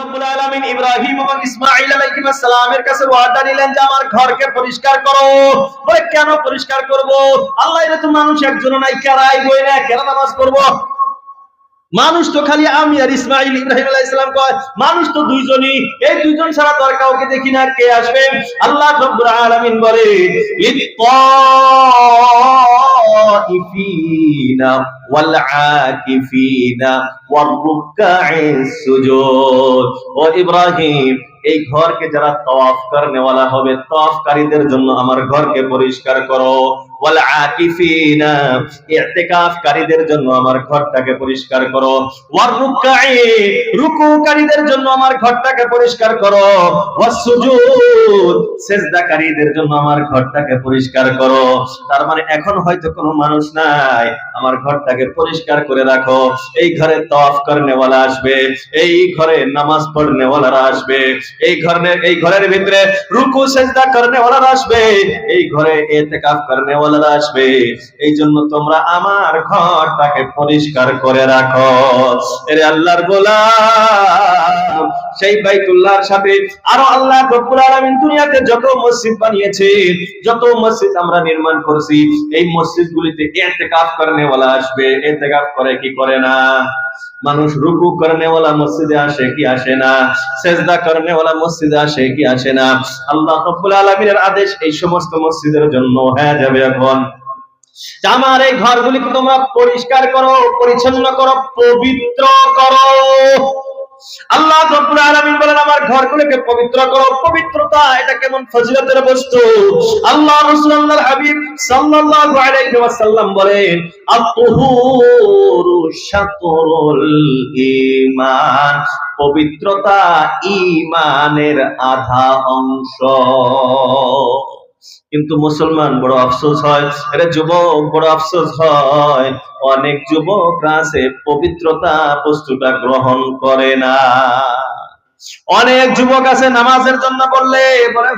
আলামিন মানুষ তো খালি আমি আর ইসমাইল ইব্রাহিম আলাইহিস সালাম কয়, মানুষ তো দুইজনই। এই দুইজন ছাড়া তো আর কাউকে দেখি না কে আসবে? আল্লাহ রব্বুল আলামিন বলে ওয়াল আকিফিনা ওয়ার রুকআইস সুজুদ। ও ইব্রাহিম, এই ঘরকে যারা তওয়াফ করনেওয়ালা হবে, তওয়াফকারীদের জন্য আমার ঘরকে পরিষ্কার করো। ওয়াল জন্য আমার ঘরটাকে পরিষ্কার করো। রুকুকারীদের জন্য আমার ঘরটাকে পরিষ্কার করো। সিজদাকারীদের জন্য আমার ঘরটাকে পরিষ্কার করো। তার মানে এখন হয়তো মানুষ নাই, আমার ঘরটাকে পরিষ্কার করে রাখো। এই ঘরে তওয়াফ করনেওয়ালা আসবে, এই ঘরে নামাজ পড়নেওয়ালারা আসবে, এই ঘরের এই ঘরের ভিতরে রুকু, সেজদা করনেওয়ালারা আসবে, এই ঘরে এতেকাফ ইতিকাফ করনেওয়ালারা আসবে। এই জন্য তোমরা আমার ঘরটাকে পরিষ্কার করে রাখো। এরে আল্লাহর গোলাম, সেই বাইতুল্লাহর সাথে আরও আল্লাহ রব্বুল আলামিন দুনিয়াতে যত মসজিদ বানিয়েছে, যত মসজিদ আমরা নির্মাণ করছি, এই মসজিদগুলিতে ইতিকাফ করনেওয়ালা আসবে। ইতিকাফ করে কি করে না? মানুষ রুকু করনেওয়ালা মসজিদে আসে কি আসে না? সেজদা করনেওয়ালা মসজিদে আসে কি আসে না? আল্লাহ রব্বুল আলামিনের আদেশ এই সমস্ত মসজিদের জন্য হয়ে যাবে এখন। আমার এই ঘরগুলিকে তোমরা পরিষ্কার করো, পরিচ্ছন্ন করো, পবিত্র করো। আল্লাহ রব্বুল আলামিন বলেন, আমার ঘরগুলোকে পবিত্র করো। পবিত্রতা, এটা কেমন ফজিলতের বস্তু? আল্লাহ রাসূল আল্লাহর হাবিব সাল্লাল্লাহু আলাইহি ওয়াসাল্লাম বলেন, আত-তুহুরু শাতরুল ঈমান। পবিত্রতা ঈমানের আধা অংশ। কিন্তু মুসলমান বড় আফসোস হয় এটা যুবক বড় আফসোস হয়। অনেক যুবক আছে, পবিত্রতা বস্তুটা গ্রহণ করে না। অনেক যুবক আছে নামাজের জন্য বললে, বলে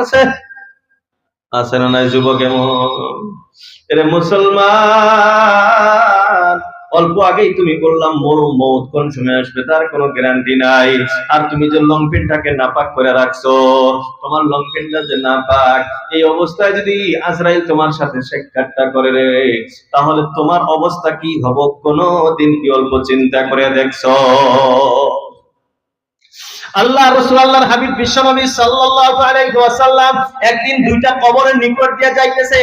আছে। আছে না নাই যুবক এমন? এরে মুসলমান অল্প আগেই তুমি বললাম, মরু মৌত কোন সময় আসবে? তার কোনো গ্যারান্টি নাই। আর তুমি যে লং পেনটাকে নাপাক করে রাখছো, তোমার লং পেনটা যে নাপাক, এই অবস্থায় যদি আজরাইল তোমার সাথে সাক্ষাৎটা করে রে, তাহলে তোমার অবস্থা কি হব? কোনো দিন কি অল্প চিন্তা করে দেখছ? আল্লাহ রসুল হাবিব বিশ্বনবী ওয়াসাল্লাম একদিন দুইটা কবরের নিকট দিয়ে যাইতেছে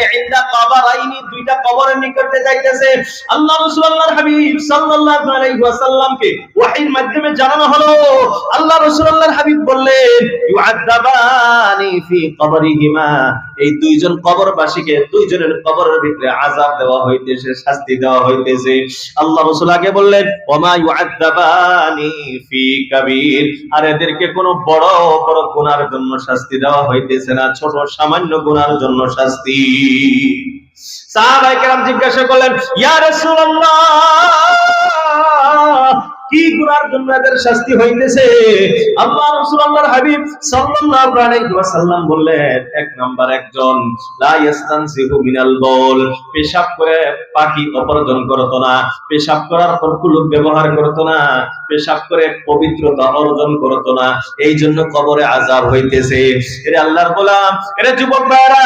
দুইটা কবরের নিকট দিয়ে যাইতেছে। আল্লাহ রসুল হাবিব ওয়াসাল্লামকে ওয়াহির মাধ্যমে জানানো হলো, আল্লাহ রসুল হাবিব বললেন এই দুইজন কবরবাসীকে দুইজনের কবরের ভিতরে আযাব দেওয়া হইতেছে, শাস্তি দেওয়া হইতেছে। আল্লাহ রসুল আগে বললেন ওমা ইউআদাবানি ফি কাবীর। আর এদেরকে কোনো বড় বড় গুনার জন্য শাস্তি দেওয়া হইতেছে না, ছোট সামান্য গুনার জন্য শাস্তি। সাহাবায়ে কেরাম জিজ্ঞাসা করলেন, ইয়া রাসূলুল্লাহ জন্য শাস্তি হইতেছে। আল্লাহ রাসূল আল্লাহর হাবিব সাল্লাল্লাহু আলাইহি ওয়াসাল্লাম বললেন, এক নাম্বার একজন, লা ইস্তানসিহু মিনাল বাউল, পেশাব করে পাখি অপরজন করত না, পেশাব করার পর কুলুপ ব্যবহার করত না, পেশাব করে পবিত্রতা অর্জন করত না এই জন্য কবরে আযাব হইতেছে। এরে আল্লাহর গোলাম, এরে যুবক ভাইরা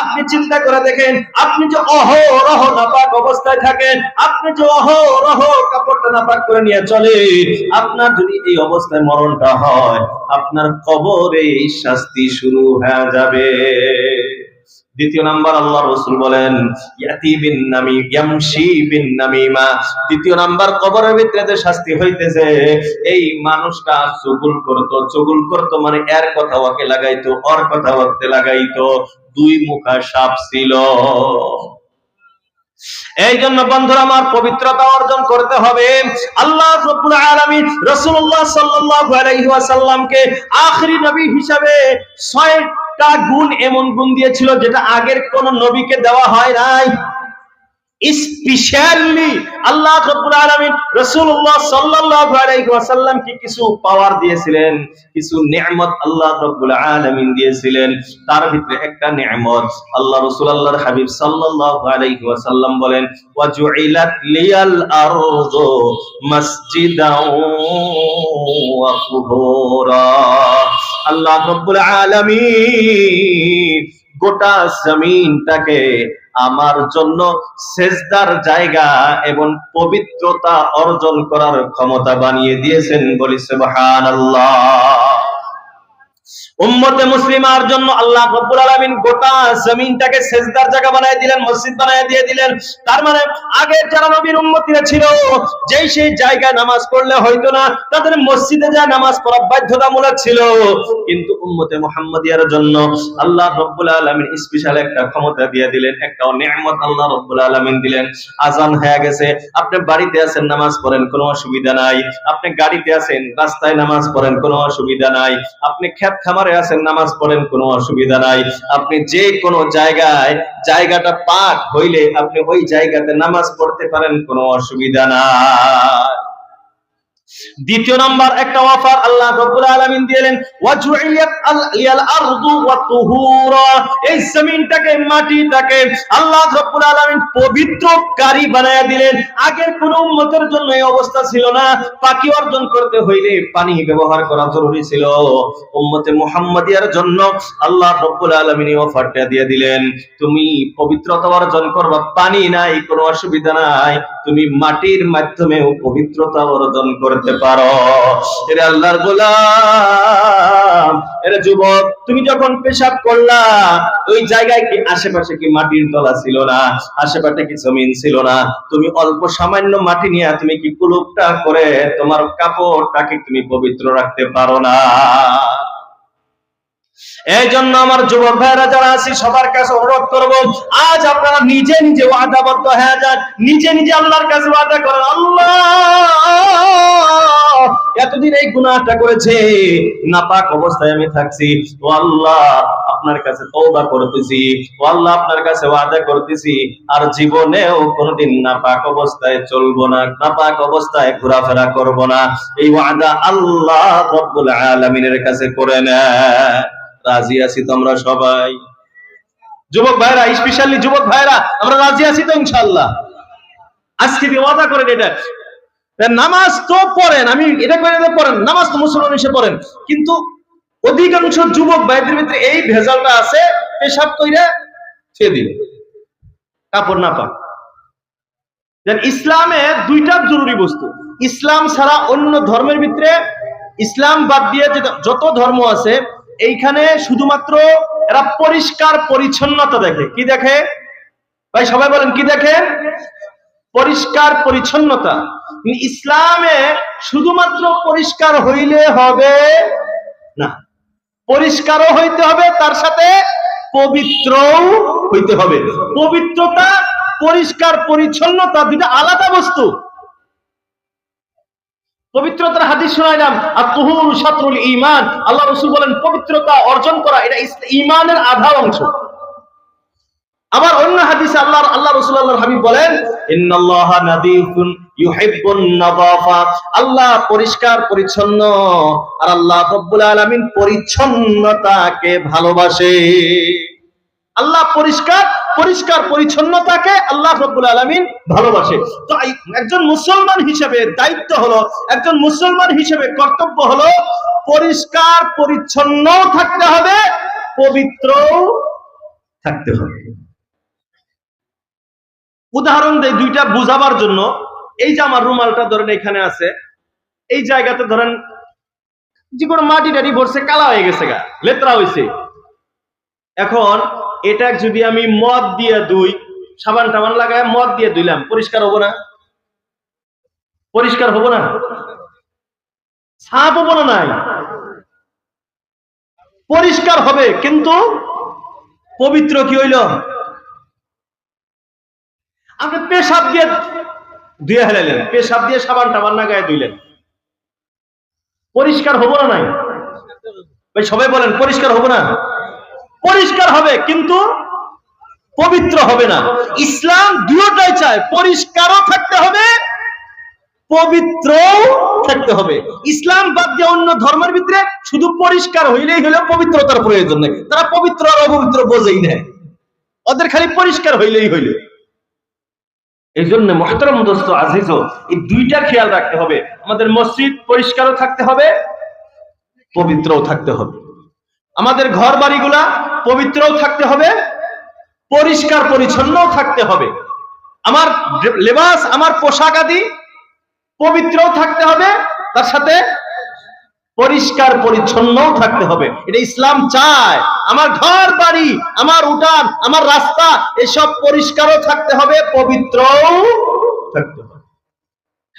আপনি চিন্তা করে দেখেন, আপনি যে অহরহ নাপাক অবস্থায় থাকেন, আপনি যে অহরহ কাপড়টা নাপাক করে নিয়ে চলে আপনার যদি এই অবস্থায় মরণটা হয়, আপনার কবরে শাস্তি শুরু হয়ে যাবে। দ্বিতীয় নাম্বার আল্লাহ রসুল বলেন দ্বিতীয় নাম্বার, কবরের ভিতরে যে শাস্তি হইতেছে, এই মানুষটা চুগুল করতো চুগুল করতো মানে এর কথা ওকে লাগাইতো, ওর কথা ওকে লাগাইতো, দুই মুখা সাপ ছিল। এই জন্য বন্ধুরা আমার পবিত্রতা অর্জন করতে হবে। আল্লাহ রব্বুল আলামিন রাসূলুল্লাহ সাল্লাল্লাহু আলাইহি ওয়াসাল্লামকে আখরি নবী হিসাবে ছয়টা গুণ এমন গুণ দিয়েছিল যেটা আগের কোন নবীকে দেওয়া হয় নাই। স্পেশালি আল্লাহ রাব্বুল আলামিন রাসূলুল্লাহ সাল্লাল্লাহু আলাইহি কিছু পাওয়ার দিয়েছিলেন, কিছু নিয়ামত আল্লাহ রাব্বুল আলামিন দিয়েছিলেন। তার ভিতরে একটা নিয়ামত আল্লাহ রাসূল আল্লাহর হাবিব সাল্লাল্লাহু আলাইহি ওয়াসাল্লাম বলেন ওয়া জুইলাত লিয়াল আরযু মাসজিদাও ওয়া তুহুরা আল্লাহ রাব্বুল আলামিন গোটা জমিনটাকে আমার জন্য সেজদার জায়গা এবং পবিত্রতা অর্জন করার ক্ষমতা বানিয়ে দিয়েছেন। বলি, সুবহানাল্লাহ। উম্মতে মুসলিমার জন্য আল্লাহ রব্বুল আলামিন গোটা জমিনটাকে সেজদার জায়গা বানিয়ে দিলেন, মসজিদ বানিয়ে দিয়ে দিলেন। তার মানে আগের যারা নবীর উম্মতিরা ছিল, যেই সেই জায়গায় নামাজ পড়লে হয়তো না, তাদের মসজিদে যায় নামাজ পড়া বাধ্যতামূলক ছিল। কিন্তু উম্মতে মুহাম্মাদিয়ার জন্য আল্লাহ রব্বুল আলামিন স্পেশাল একটা ক্ষমতা দিয়ে দিলেন, একটা নিয়ামত আল্লাহ রব্বুল আলামিন দিলেন। আজান হয়ে গেছে, আপনি বাড়িতে আছেন, নামাজ পড়েন, কোনো অসুবিধা নাই। আপনি গাড়িতে আছেন, রাস্তায় নামাজ পড়েন, কোনো অসুবিধা নাই। আপনি ক্ষেত খামারে আছেন, নামাজ পড়েন, কোনো অসুবিধা নাই। আপনি যে কোনো জায়গায়, জায়গাটা পাক হইলে আপনি ওই জায়গাতে নামাজ পড়তে পারেন, কোনো অসুবিধা নাই। দ্বিতীয় নাম্বার একটা অফার আল্লাহ রাব্বুল আলামিন দিলেন ওয়াজুইয়াত আল আরদু ওয়া তুহুরা। এই জমিনটাকে, মাটিটাকে আল্লাহ রাব্বুল আলামিন পবিত্রকারী বানায়া দিলেন। আগের কোন উম্মতের জন্য এই অবস্থা ছিল না। পাকি অর্জন করতে হইলে পানি ব্যবহার করা জরুরি ছিল। উম্মতে মুহাম্মাদিয়ার জন্য আল্লাহ রাব্বুল আলামিন এই অফারটা দিয়ে দিলেন, তুমি পবিত্রতা অর্জন করবা, পানি নাই, কোনো অসুবিধা নাই। তুমি মাটির মাধ্যমেও পবিত্রতা অর্জন করতে পারো। এরে আল্লাহর গোলাম, এরে যুবক, তুমি যখন পেশাব করলা, ওই জায়গায় কি আশেপাশে কি মাটির তলা ছিল না? আশেপাশে কি জমিন ছিল না? তুমি অল্প সামান্য মাটি নিয়ে তুমি কি কুলুপটা করে তোমার কাপড়টাকে তুমি পবিত্র রাখতে পারো না? এই জন্য আমার যুবক ভাইরা যারা আছি, সবার কাছে অনুরোধ করব, আজ আপনারা নিজে নিজে ওয়াদাবদ্ধ হয়ে যান। নিজে নিজে আল্লাহর কাছে ওয়াদা করেন, আল্লাহ, এতদিন এই গুনাহটা করেছে, নাপাক অবস্থায় আমি থাকছি। ও আল্লাহ, আপনার কাছে তওবা করতেছি। ও আল্লাহ, আপনার কাছে ওয়াদা করতেছি। আর জীবনেও কোনোদিন নাপাক অবস্থায় চলবো না, নাপাক অবস্থায় ঘোরাফেরা করব না। এই ওয়াদা আল্লাহ রব্বুল আলামিনের কাছে করে নেয় রাজি আছি তো আমরা সবাই। যুবক ভাইরা স্পেশালি যুবক ভাইরা আমরা রাজি আছি তো ইনশাল্লাহ আজকে দিয়ে ওয়াদা করেন এটা? নামাজ তো পড়েন, আমি এটা করে পড়েন, নামাজ তো মুসলমান হিসেবে পড়েন। কিন্তু অধিকাংশ যুবক ভাইদের ভিতরে এই ভেজালটা আছে, পেশাব কইরা ছেড়ে দিল কাপড় না পাক। দেন ইসলামে দুইটা জরুরি বস্তু। ইসলাম ছাড়া অন্য ধর্মের ভিতরে ইসলাম বাদ দিয়ে যত ধর্ম আছে এইখানে শুধুমাত্র এরা পরিষ্কার পরিচ্ছন্নতা দেখে। কি দেখে? ভাই, সবাই বলেন, কি দেখে? পরিষ্কার পরিচ্ছন্নতা। ইসলামে শুধুমাত্র পরিষ্কার হইলে হবে না। পরিষ্কারও হইতে হবে, তার সাথে পবিত্রও হইতে হবে। পবিত্রতা, পরিষ্কার পরিচ্ছন্নতা দুটা আলাদা বস্তু। পবিত্রতার হাদিস শোনাইলাম, আর তুহুর সাতরুল ঈমান। আল্লাহ রাসূল বলেন, পবিত্রতা অর্জন করা, এটা ঈমানের আধা অংশ। আবার অন্য হাদিসে আল্লাহ আল্লাহ রাসূল আল্লাহর হাবিব বলেন, ইন্নাল্লাহা নাদীফুন ইউহিব্বুন নাযাফা আল্লাহ পরিষ্কার, পরিচ্ছন্ন, আর আল্লাহ রাব্বুল আলামিন পরিচ্ছন্নতাকে ভালোবাসে। আল্লাহ পরিষ্কার পরিষ্কার পরিচ্ছন্নতাকে আল্লাহ রব্বুল আলামিন ভালোবাসে। তো একজন মুসলমান হিসেবে দায়িত্ব হলো, একজন মুসলমান হিসেবে কর্তব্য হলো পরিষ্কার, পরিচ্ছন্ন থাকতে হবে পবিত্র থাকতে হবে। উদাহরণ দেই দুইটা বুঝাবার জন্য। এই যে আমার রুমালটা ধরেন এখানে আছে, এই জায়গাতে ধরেন যে কোনো মাটি টাটি ভরছে, কালা হয়ে গেছে গা, লেত্রা হয়েছে এখন এটা যদি আমি মদ দিয়ে দুই, সাবান টাবান লাগায় মদ দিয়ে ধুইলাম পরিষ্কার হব না? পরিষ্কার হব না? সাপ হব না নাই? পরিষ্কার হবে, কিন্তু পবিত্র কি হইল? আপনি পেশাব দিয়ে ধুয়ে হেলাইলেন পেশাব দিয়ে সাবান টাবান না গায়ে পরিষ্কার হব না নাই? ভাই, সবাই বলেন, পরিষ্কার হব না? পরিষ্কার হবে, কিন্তু পবিত্র হবে না। ইসলাম দুটোটাই চায়, পরিষ্কারও থাকতে হবে পবিত্র থাকতে হবে। ইসলাম বাদ দিয়ে অন্য ধর্মের ভিতরে শুধু পরিষ্কার হইলেই হলে পবিত্রতার প্রয়োজন নেই। তারা পবিত্র আর অপবিত্র বোঝেই না ওদের খালি পরিষ্কার হইলেই হইল। এই জন্য মহতরম দোস্ত আজিজ এই দুইটা খেয়াল রাখতে হবে। আমাদের মসজিদ পরিষ্কারও থাকতে হবে, পবিত্রও থাকতে হবে। আমাদের ঘর বাড়িগুলা পবিত্রও থাকতে হবে, পরিষ্কার পরিচ্ছন্নও থাকতে হবে। আমার লেবাস, আমার পোশাক আদি পবিত্রও থাকতে হবে, তার সাথে পরিষ্কার পরিচ্ছন্নও থাকতে হবে। এটা ইসলাম চায়। আমার ঘর, বাড়ি, আমার উঠান, আমার রাস্তা, এসব পরিষ্কারও থাকতে হবে, পবিত্রও থাকতে হবে।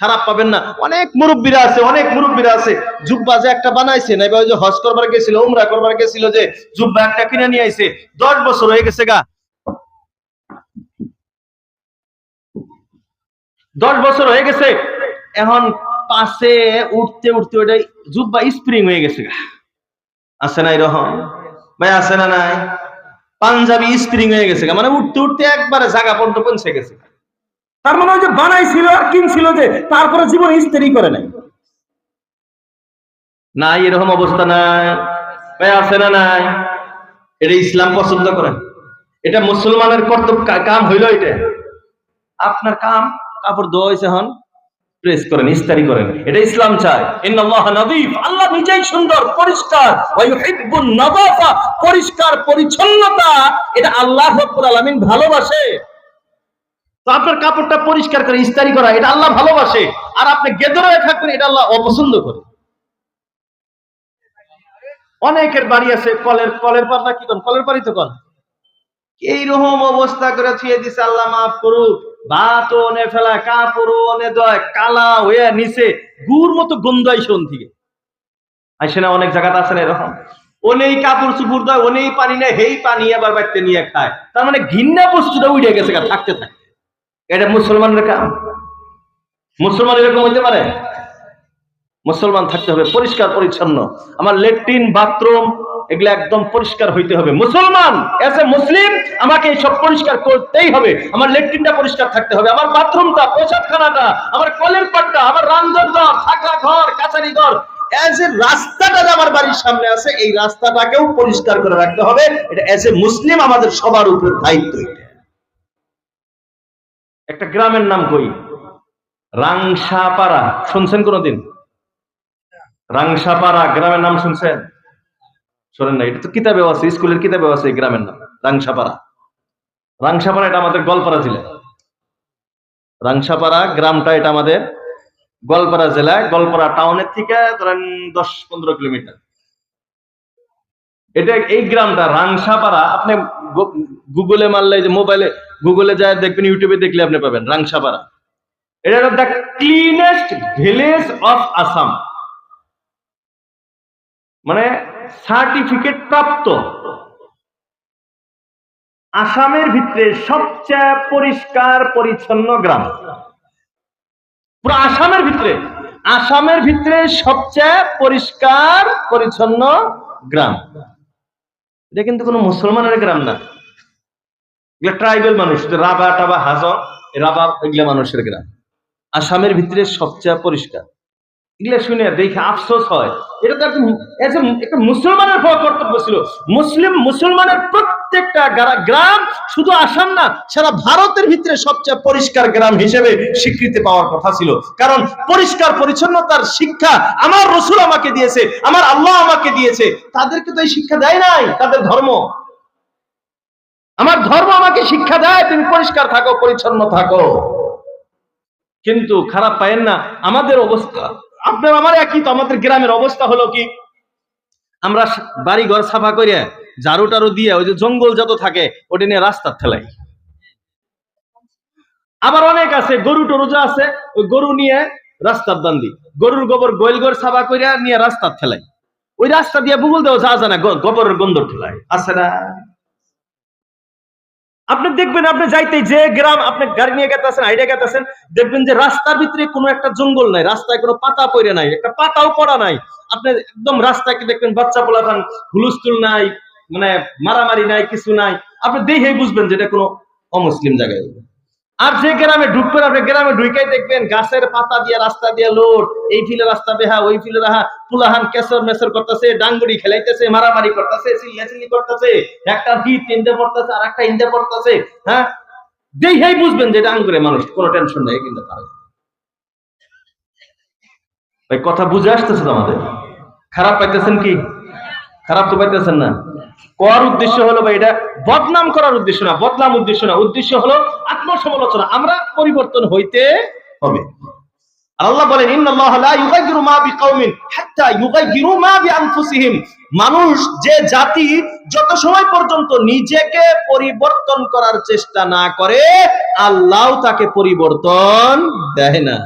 খারাপ পাবেন না। অনেক মুরব্বীরা আছে, অনেক মুরব্বীরা আছে। জুব্বা যে একটা বানাইছে না এবার যে হজ করবার গেছিল, উমরা করবার গেছিল যে জুব্বা একটা কিনে নিয়ে আইছে, দশ বছর হয়ে গেছে গা। দশ বছর হয়ে গেছে, এখন পাশে উঠতে উঠতে ওটাই জুব্বা স্প্রিং হয়ে গেছে গা। আছে না এরকম ভাই, আছে না নাই? পাঞ্জাবি স্প্রিং হয়ে গেছে গা। মানে উঠতে উঠতে একবারে জায়গা পর্যন্ত পৌঁছে গেছে তার মানে ওই যে বানাইছিল আর কিনছিল যে তারপরে জীবন ইস্তেরি করে নাই। নাই, এরকম অবস্থা নাই। ভাই, আছে না নাই? এটা ইসলাম পছন্দ করে এটা মুসলমানের কর্তব্য কাম হইল এটা। আপনার কাম, কাপড় ধোয়া হয়েছে হন প্রেস করেন, ইস্তারি করেন। এটা ইসলাম চায়। ইন্নাল্লাহ নদীফ। আল্লাহ নিজেই সুন্দর, পরিষ্কার। ওয়া ইউহিব্বুন নাযাফা পরিষ্কার, পরিচ্ছন্নতা। এটা আল্লাহ রাব্বুল আলামিন ভালোবাসে। তো আপনার কাপড়টা পরিষ্কার করে, ইস্তারি করা, এটা আল্লাহ ভালোবাসে। আর আপনি গেদর হয়ে থাকবেন, এটা আল্লাহ অপছন্দ করে। অনেকের বাড়ি আছে, কলের কলের পাতা কি কন? কলের পাড়ি তো কন। এইরকম অবস্থা করে থুয়ে দিছে, আল্লাহ মাফ করুক। ভাত ওনে ফেলা কাপড় ওনে দয়, কালা হয়ে নিচে গুড় মতো গন্ধ আইসে ওন থেকে। আইসে না, অনেক জায়গাতে আছে না এরকম? ওনেই কাপড় চুপুর দেয় ওনেই পানি নেয় হেই পানি আবার বাড়িতে নিয়ে খায় তার মানে ঘিন্না বস্তুটা উঠে গেছে থাকতে থাকতে এটা মুসলমানের কাম। মুসলমান এরকম হইতে পারে? মুসলমান থাকতে হবে পরিষ্কার, পরিচ্ছন্ন। আমার লেট্রিন, বাথরুম, এগুলো একদম পরিষ্কার হইতে হবে। মুসলমান এস এ মুসলিম আমাকে সব পরিষ্কার করতেই হবে। আমার লেট্রিনটা পরিষ্কার থাকতে হবে। আমার বাথরুমটা, পোশাকখানাটা, আমার কলের পাটটা, আমার রান্ধন ঘর থাকা ঘর, কাছারি ঘর এজ এ রাস্তাটা যে আমার বাড়ির সামনে আছে, এই রাস্তাটাকেও পরিষ্কার করে রাখতে হবে। এটা এজ এ মুসলিম আমাদের সবার উপরে দায়িত্ব এটা। একটা গ্রামের নাম কই? রাংসাপাড়া। শুনছেন কোনদিন? রাংসাপাড়া, গ্রামের নাম শুনছেন? শোনেন না, এটা তো কিতাবেও আছে, স্কুলের কিতাবেও আছে গ্রামের নাম, রাংসাপাড়া। রাংসাপাড়া এটা আমাদের গোয়ালপাড়া জেলা। রাংসাপাড়া গ্রামটা এটা আমাদের গোয়ালপাড়া জেলায় গোয়ালপাড়া টাউনের থেকে ধরেন দশ পনেরো কিলোমিটার। এটা এই গ্রামটা, রাংসাপাড়া, আপনি গুগলে মারলে যে মোবাইলে গুগলে যায় দেখবেন ইউটিউবে দেখলে আপনি পাবেন, রাংসাপাড়া। এটা the cleanest village of Assam মানে সার্টিফিকেট প্রাপ্ত। আসামের ভিতরে সবচেয়ে পরিষ্কার, পরিচ্ছন্ন গ্রাম। পুরো আসামের ভিতরে আসামের ভিতরে সবচেয়ে পরিষ্কার, পরিচ্ছন্ন গ্রাম। এটা কিন্তু কোনো মুসলমানের গ্রাম না। এগুলো ট্রাইবেল মানুষ রাবা, টাবা, হাজং রাবা এগুলা মানুষের গ্রাম। আসামের ভিতরে সবচেয়ে পরিষ্কার। এগুলো শুনে দেখে আফসোস হয়। এটা তো as একটা মুসলমানের কর্তব্য ছিল। মুসলিম, মুসলমানের প্রত্যেকটা গ্রাম শুধু আসাম না, সারা ভারতের ভিতরে সবচেয়ে পরিষ্কার গ্রাম হিসেবে স্বীকৃতি পাওয়ার কথা ছিল। কারণ পরিষ্কার, পরিচ্ছন্নতার শিক্ষা আমার রসুল আমাকে দিয়েছে, আমার আল্লাহ আমাকে দিয়েছে। তাদেরকে তো এই শিক্ষা দেয় নাই, তাদের ধর্ম। আমার ধর্ম আমাকে শিক্ষা দেয়, তুমি পরিষ্কার থাকো, পরিচ্ছন্ন থাকো। কিন্তু খারাপ পায়েন না, আমাদের অবস্থা। আপনার আমার একই তো, আমাদের গ্রামের অবস্থা হলো কি? আমরা বাড়ি ঘর সাফা করে ঝাড়ু টাড়ু দিয়ে ওই যে জঙ্গল যত থাকে, ওটা নিয়ে রাস্তার ঠেলাই আবার অনেক আছে, গরু টরু যা আছে, ওই গরু নিয়ে রাস্তার দান্দি। গরুর গোবর গোয়েল ঘর সাফা করে নিয়ে রাস্তার ঠেলাই ওই রাস্তা দিয়ে বুগল দেওয়া যা জানা গোবরের গন্ধ ঠেলায়। আছে না? আপনি দেখবেন, আপনি যাইতে যে গ্রাম আপনি গাড়ি নিয়ে গেতে আছেন আইডিয়া গেতেছেন, দেখবেন যে রাস্তার ভিতরে কোনো একটা জঙ্গল নাই, রাস্তায় কোনো পাতা পড়ে নাই, একটা পাতাও পড়া নাই। আপনি একদম রাস্তাকে দেখবেন, বাচ্চা পোলাপান হুলুস্তুল নাই মানে মারামারি নাই, কিছু নাই। আপনি দেখেই বুঝবেন যে এটা কোনো অমুসলিম জায়গায় আর যে গ্রামে ঢুকবেন, আপনি গ্রামে ঢুকেই দেখবেন গাছের পাতা দিয়ে, রাস্তা দিয়ে লোড। এই ফিলে রাস্তা বেহা, ওই ফিলে রাহা। পুলাহান কেসর মেসর করতেছে, ডাঙ্গুড়ি খেলাইতেছে, মারামারি করতেছে, চিল্লাচিল্লি করতেছে। একটা হিট ইন্দে পড়তেছে আর একটা ইন্দে পড়তেছে হ্যাঁ? দেখেই বুঝবেন যে এটা মানুষ, কোনো টেনশন নেই, কিন্তু পারে কথা বুঝে আসতেছে তো আমাদের। খারাপ পাইতেছেন কি? খারাপ তো পাইতেছেন না। করার উদ্দেশ্য হলো ভাই, এটা বদনাম করার উদ্দেশ্য না, বদনাম উদ্দেশ্য না। উদ্দেশ্য হলো আত্মসমালোচনা, আমরা পরিবর্তন হইতে হবে। আল্লাহ বলেন, ইন্নাল্লাহ লা মা বিকাউমিন হাত্তা ইউগাইয়িরু মা বিআনফুসিহিম। মানুষ, যে জাতি যত সময় পর্যন্ত নিজেকে পরিবর্তন করার চেষ্টা না করে, আল্লাহ তাকে পরিবর্তন দেয় না।